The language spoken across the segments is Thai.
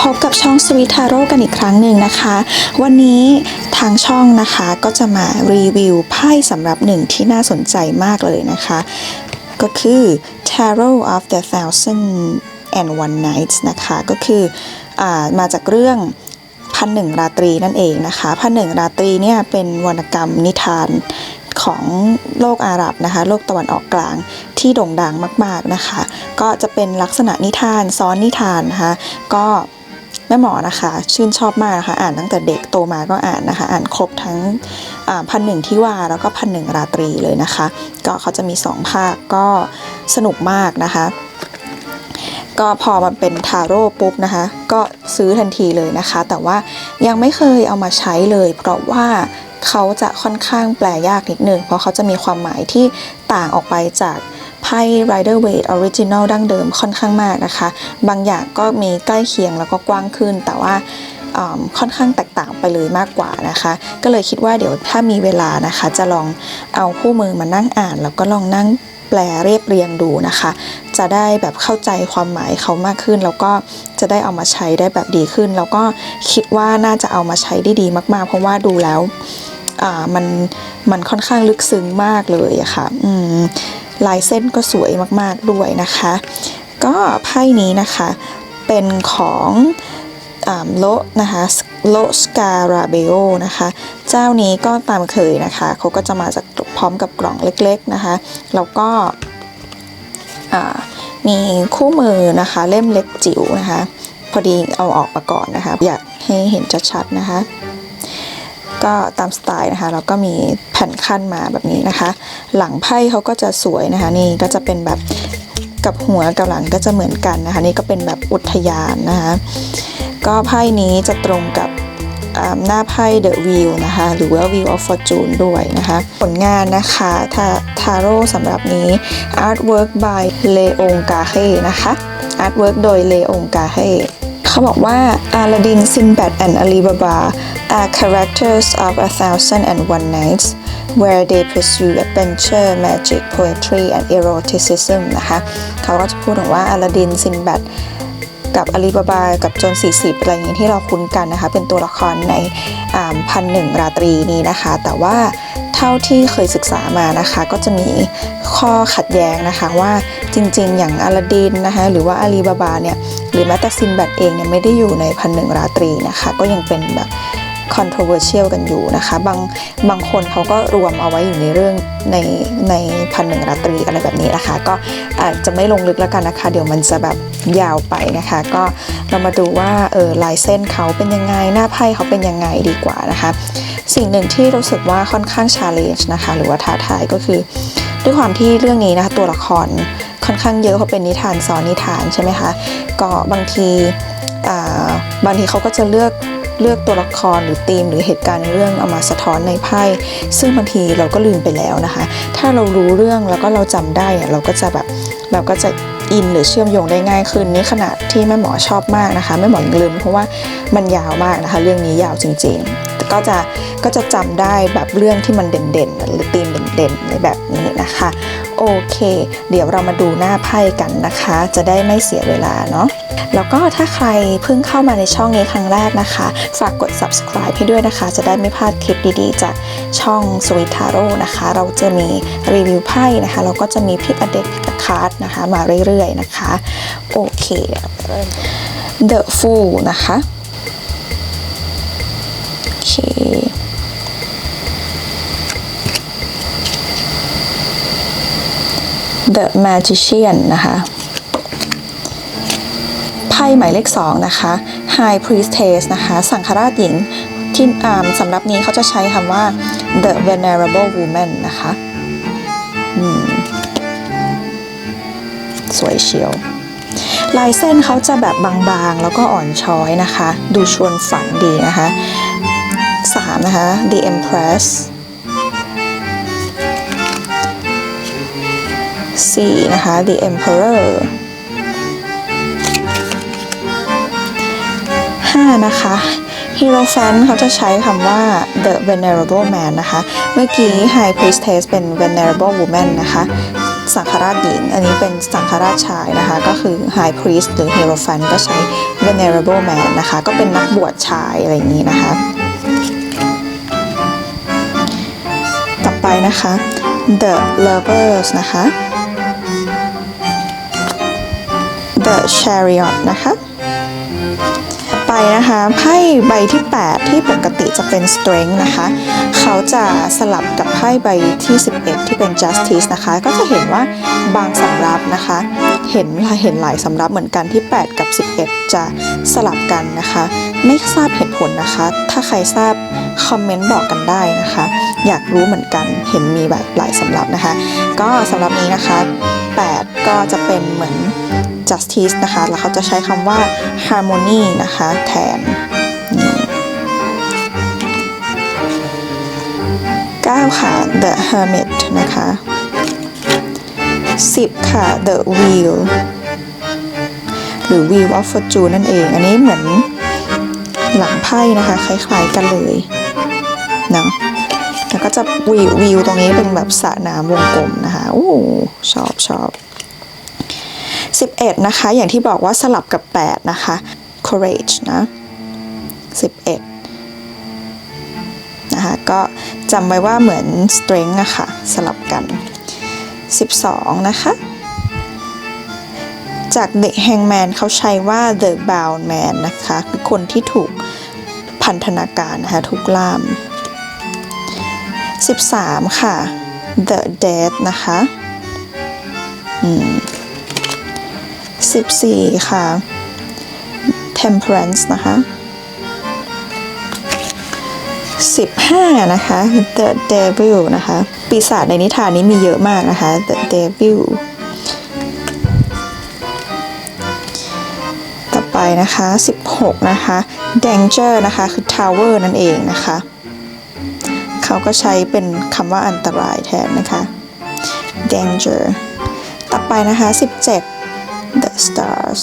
พบกับช่องสวิทาโร่กันอีกครั้งหนึ่งนะคะ วันนี้ทางช่องนะคะก็จะมารีวิวไพ่สำหรับหนึ่งที่น่าสนใจมากเลยนะคะ ก็คือ Tarot of the Thousand and One Nights นะคะ ก็คืออมาจากเรื่องพันหนึ่งราตรีนั่นเองนะคะพันหนึ่งราตรีเนี่ยเป็นวรรณกรรมนิทานของโลกอาหรับนะคะ โลกตะวันออกกลางที่โด่งดังมาก ๆนะคะ ก็จะเป็นลักษณะนิทานซ้อนนิทานนะคะ ก็ แม่หมอนะคะ ชื่นชอบมากนะคะ อ่านตั้งแต่เด็กโตมาก็อ่านนะคะ อ่านครบทั้งพันหนึ่งที่ว่าแล้วก็พันหนึ่งราตรีเลยนะคะ ก็เขาจะมีสองภาคก็สนุกมากนะคะ ก็พอมันเป็นทาโร่ปุ๊บนะคะ ก็ซื้อทันทีเลยนะคะ แต่ว่ายังไม่เคยเอามาใช้เลย เพราะว่าเขาจะค่อนข้างแปลยากนิดนึงเพราะเขาจะมีความหมายที่ต่างออกไปจาก ไพ่ Rider Waite Original ดั้งเดิมค่อนข้างมากนะคะ บางอย่างก็มีใกล้เคียงแล้วก็กว้างขึ้น แต่ว่าค่อนข้างแตกต่างไปเลยมากกว่านะคะ ก็เลยคิดว่าเดี๋ยวถ้ามีเวลานะคะ จะลองเอาคู่มือมานั่งอ่าน แล้วก็ลองนั่งแปลเรียบเรียงดูนะคะ จะได้แบบเข้าใจความหมายเขามากขึ้น แล้วก็จะได้เอามาใช้ได้แบบดีขึ้น แล้วก็คิดว่าน่าจะเอามาใช้ได้ดีมาก ๆ เพราะว่าดูแล้วมันมันค่อนข้างลึกซึ้งมากเลยอะค่ะอืม ลายเส้นก็สวยมากๆด้วยนะคะ ก็ไพ่นี้นะคะเป็นของโลนะคะโลสการาเบโอนะคะ เจ้านี้ก็ตามเคยนะคะเขาก็จะมาจากพร้อมกับกล่องเล็กๆนะคะแล้วก็อ่ามีคู่มือนะคะเล่มเล็กจิ๋วนะคะ พอดีเอาออกมาก่อนนะคะ อยากให้เห็นชัดๆนะคะ ก็ตามสไตล์นะคะแล้วก็มีแผ่นขั้นมาแบบนี้นะคะ หลังไพ่เขาก็จะสวยนะคะนี่ก็จะเป็นแบบกับหัวกับหลังก็จะเหมือนกันนะคะ นี่ก็เป็นแบบอุทยานนะคะก็ไพ่นี้จะตรงกับหน้าไพ่ The Wheel นะคะ หรือว่า Wheel of Fortune ด้วยนะคะ ผลงานนะคะทาทาโร่สำหรับนี้ Artwork by Leon g a h e นะคะ Artwork โดย Leon g a h e เขาบอกว่า Aladdin, Sinbad and Alibaba are characters of A Thousand and One Nights where they pursue adventure, magic, poetry and eroticism นะคะ เขาก็จะพูดถึงว่า Aladdin, Sinbad กับอาลีบาบา กับโจน40 อะไรอย่างนี้ที่เราคุ้นกันนะคะ เป็นตัวละครในพันหนึ่งราตรีนี้นะคะ แต่ว่าเท่าที่เคยศึกษามานะคะ ก็จะมีข้อขัดแย้งนะคะว่า จริง ๆ อย่างอาลาดินนะคะหรือว่าอาลีบาบาเนี่ยหรือแม้แต่ซินแบดเองเนี่ยไม่ได้อยู่ในพันหนึ่งราตรีนะคะก็ยังเป็นแบบ controversial กันอยู่นะคะ บางบางคนเขาก็รวมเอาไว้อยู่ในเรื่องในในพันหนึ่งราตรีอะไรแบบนี้นะคะ ก็อาจจะไม่ลงลึกแล้วกันนะคะ เดี๋ยวมันจะแบบยาวไปนะคะ ก็เรามาดูว่าเออลายเส้นเขาเป็นยังไง หน้าไพ่เขาเป็นยังไงดีกว่านะคะ สิ่งหนึ่งที่รู้สึกว่าค่อนข้าง challenge นะคะ หรือว่าท้าทายก็คือ ด้วยความที่เรื่องนี้นะคะตัวละคร ค่อนข้างเยอะเพราะเป็นนิทานซ้อนนิทานใช่ไหมคะก็บางทีบางทีเขาก็จะเลือกเลือกตัวละครหรือธีมหรือเหตุการณ์ในเรื่องเอามาสะท้อนในไพ่ซึ่งบางทีเราก็ลืมไปแล้วนะคะ ถ้าเรารู้เรื่องแล้วก็เราจำได้เนี่ยเราก็จะแบบเราก็จะอินหรือเชื่อมโยงได้ง่ายขึ้นนี่ขนาดที่แม่หมอชอบมากนะคะแม่หมอยังลืมเพราะว่ามันยาวมากนะคะ เรื่องนี้ยาวจริงๆ ก็จะก็จะจำได้แบบเรื่องที่มันเด่นๆหรือธีมเด่นๆในแบบนี้นะคะ โอเค เดี๋ยวเรามาดูหน้าไพ่กันนะคะ จะได้ไม่เสียเวลาเนาะแล้วก็ถ้าใครเพิ่งเข้ามาในช่องนี้ครั้งแรกนะคะ ฝากกด subscribe ให้ด้วยนะคะ จะได้ไม่พลาดคลิปดีๆ จากช่อง Sweet Taro นะคะ เราจะมีรีวิวไพ่นะคะแล้วก็จะมีพิกอเด็ดพิกคาร์ดนะคะ มาเรื่อยๆนะคะ โอเคเริ่ม The Fool นะคะโอเค The Magician นะคะไพ่หมายเลขสองนะคะ High Priestess นะคะ สังฆราชหญิงที่อ่าสำหรับนี้เขาจะใช้คำว่า The Venerable Woman นะคะสวยเชียว ลายเส้นเขาจะแบบบางๆ แล้วก็อ่อนช้อยนะคะ ดูชวนฝันดีนะคะสามนะคะ The Empress สี่นะคะ The Emperor 5นะคะ Hero Fan เขาจะใช้คำว่า The Venerable Man นะคะ เมื่อกี้ High Priestess เป็น Venerable Woman นะคะ สังฆราชหญิง อันนี้เป็นสังฆราชชายนะคะ ก็คือ High Priest หรือ Hierophant ก็ใช้ Venerable Man นะคะ ก็เป็นนักบวชชายอะไรอย่างนี้นะคะ ต่อไปนะคะ The Lovers นะคะ The Chariot นะคะ ไปนะคะไพ่ใบที่ 8 ที่ปกติจะเป็น Strength นะคะ เขาจะสลับกับไพ่ใบที่ 11 ที่เป็น Justice นะคะ ก็จะเห็นว่าบางสำรับนะคะ เห็นเห็นหลายสำรับเหมือนกันที่ 8 กับ 11 จะสลับกันนะคะ ไม่ทราบเหตุผลนะคะ ถ้าใครทราบคอมเมนต์บอกกันได้นะคะ อยากรู้เหมือนกันเห็นมีแบบหลายสำรับนะคะ ก็สำหรับนี้นะคะ 8 ก็จะเป็นเหมือน justice นะคะ แล้วเขาจะใช้คำว่า harmony นะคะ แทน 9 ค่ะ the hermit นะคะ 10 ค่ะ the wheel หรือ wheel of fortune นั่นเอง อันนี้เหมือนหลังไพ่นะคะ คล้ายๆกันเลยเนาะแล้วก็จะวิววิวตรงนี้เป็นแบบสระน้ำวงกลมนะคะ อ้ชอบชอบ11 นะคะ อย่างที่บอกว่าสลับกับ 8 นะคะ courage นะ 11 นะคะ ก็จำไว้ว่าเหมือน strength อะค่ะ สลับกัน 12 นะคะ จาก The Hangman เขาใช้ว่า the bound man นะคะ คือคนที่ถูกพันธนาการนะคะทุกล่าม 13 ค่ะ the dead นะคะอืม14ค่ะ temperance นะคะ15นะคะ the devil นะคะ ปีศาจในนิทานนี้มีเยอะมากนะคะ the devil ต่อไปนะคะ16นะคะ danger นะคะ คือ tower นั่นเองนะคะ เขาก็ใช้เป็นคำว่าอันตรายแทนนะคะ danger ต่อไปนะคะ 17 the stars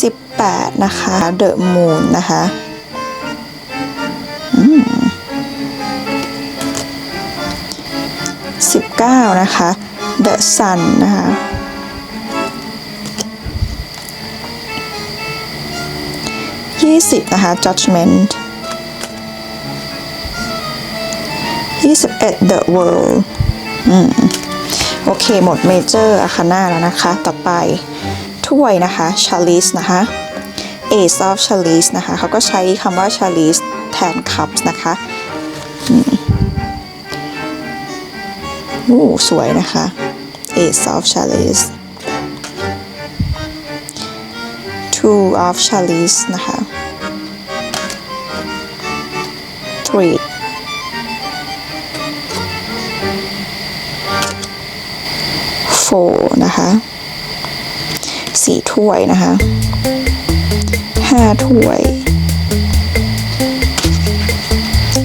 18 นะคะ the moon นะคะอืม19นะคะ the sun นะคะ20นะคะ judgment 21 the world อืมโอเค หมดเมเจอร์อาคาน่าแล้วนะคะ ต่อไปถ้วยนะคะ chalice นะคะ ace of chalice นะคะ เขาก็ใช้คำว่า chalice แทน cups นะคะอืมโอ้สวยนะคะ ace of chalice two of chalice นะคะ three นะคะสี่ถ้วยนะคะห้าถ้วย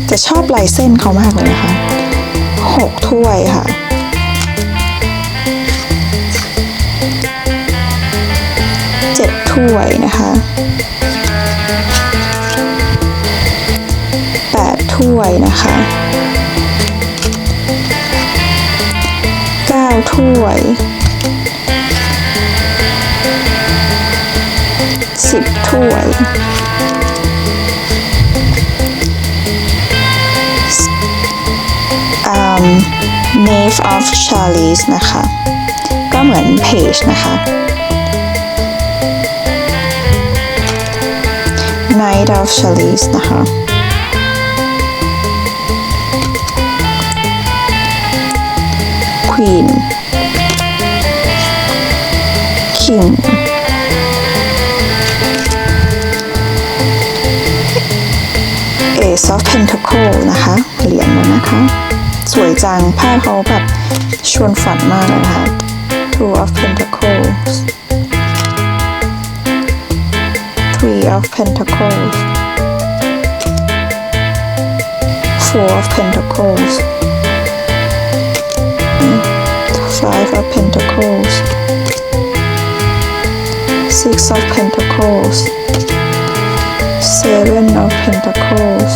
แต่ชอบลายเส้นเขามากเลยนะคะหกถ้วยค่ะเจ็ดถ้วยนะคะแปดถ้วยนะคะ เก้าถ้วย สิบถ้วย Nave of Chalice นะคะ ก็เหมือน page นะคะ Night of Chalice นะคะ Queen King Ace of Pentacle นะคะ เหรียญแล้วนะคะ สวยจังผ้าเขาแบบชวนฝันมากเลยนะคะ Two of Pentacles Three of Pentacles Four of Pentacles Five of Pentacles Six of Pentacles Seven of Pentacles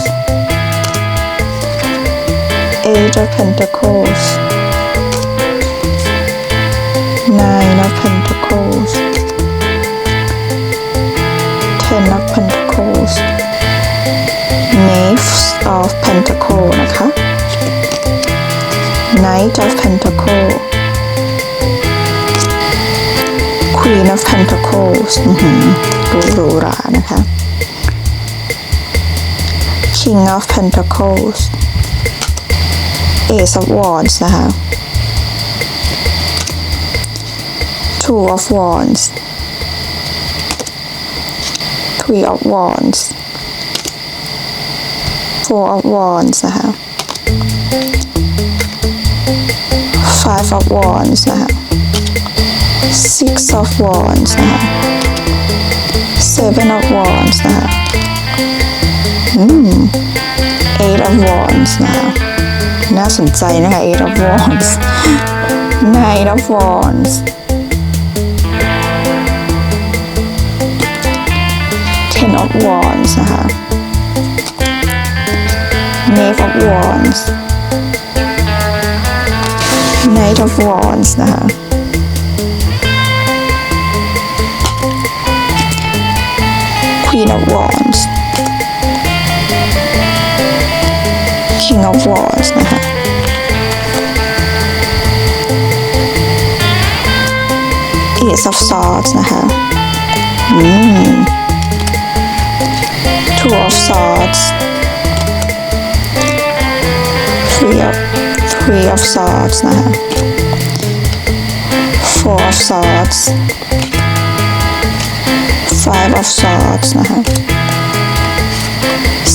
Page of Pentacles Nine of Pentacles Ten of Pentacles Knave of Pentacle นะคะ Knight of Pentacles Queen of Pentacles อื้อหือดูหรูหรานะคะ King of Pentacles Ace of Wands นะคะ Two of Wands Three of Wands Four of Wands นะคะ Five of Wands นะคะ Six of Wands นะคะ Seven of Wands นะคะ Eight of Wands นะคะ น่าสนใจนะคะ Eight of Wands Nine of Wands Ten of Wands นะคะ Knave of Wands Knight of Wands นะคะ Queen of Wands King of Wands นะคะ Ace of Swords นะคะอืม Two of Swords Three of Three of Swords นะคะ Four of Swords Five of Swords นะคะ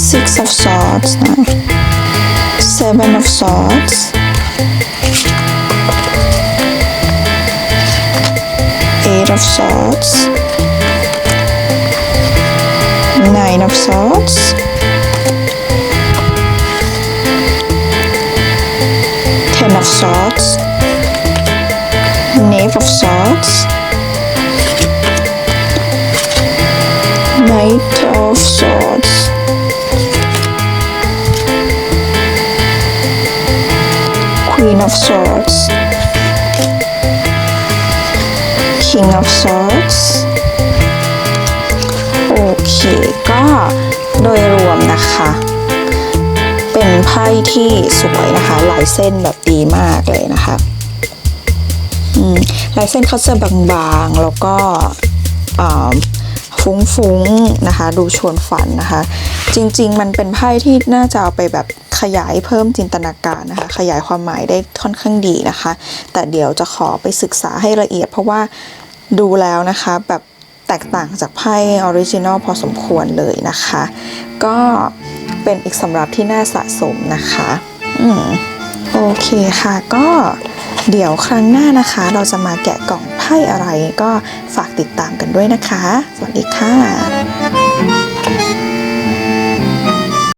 Six of Swords นะคะ Seven of Swords Eight of Swords Nine of Swords King of Swords โอเค ก็โดยรวมนะคะ เป็นไพ่ที่สวยนะคะ ลายเส้นแบบดีมากเลยนะคะลายเส้นเขาจะบางๆ แล้วก็ฟุ้งๆนะคะ ดูชวนฝันนะคะ จริงๆ มันเป็นไพ่ที่น่าจะเอาไปแบบขยายเพิ่มจินตนาการนะคะ ขยายความหมายได้ค่อนข้างดีนะคะ แต่เดี๋ยวจะขอไปศึกษาให้ละเอียดเพราะว่า ดูแล้วนะคะแบบแตกต่างจากไพ่ออริจินอลพอสมควรเลยนะคะ ก็เป็นอีกสำหรับที่น่าสะสมนะคะอืมโอเคค่ะก็เดี๋ยวครั้งหน้านะคะ เราจะมาแกะกล่องไพ่อะไรก็ฝากติดตามกันด้วยนะคะ สวัสดีค่ะ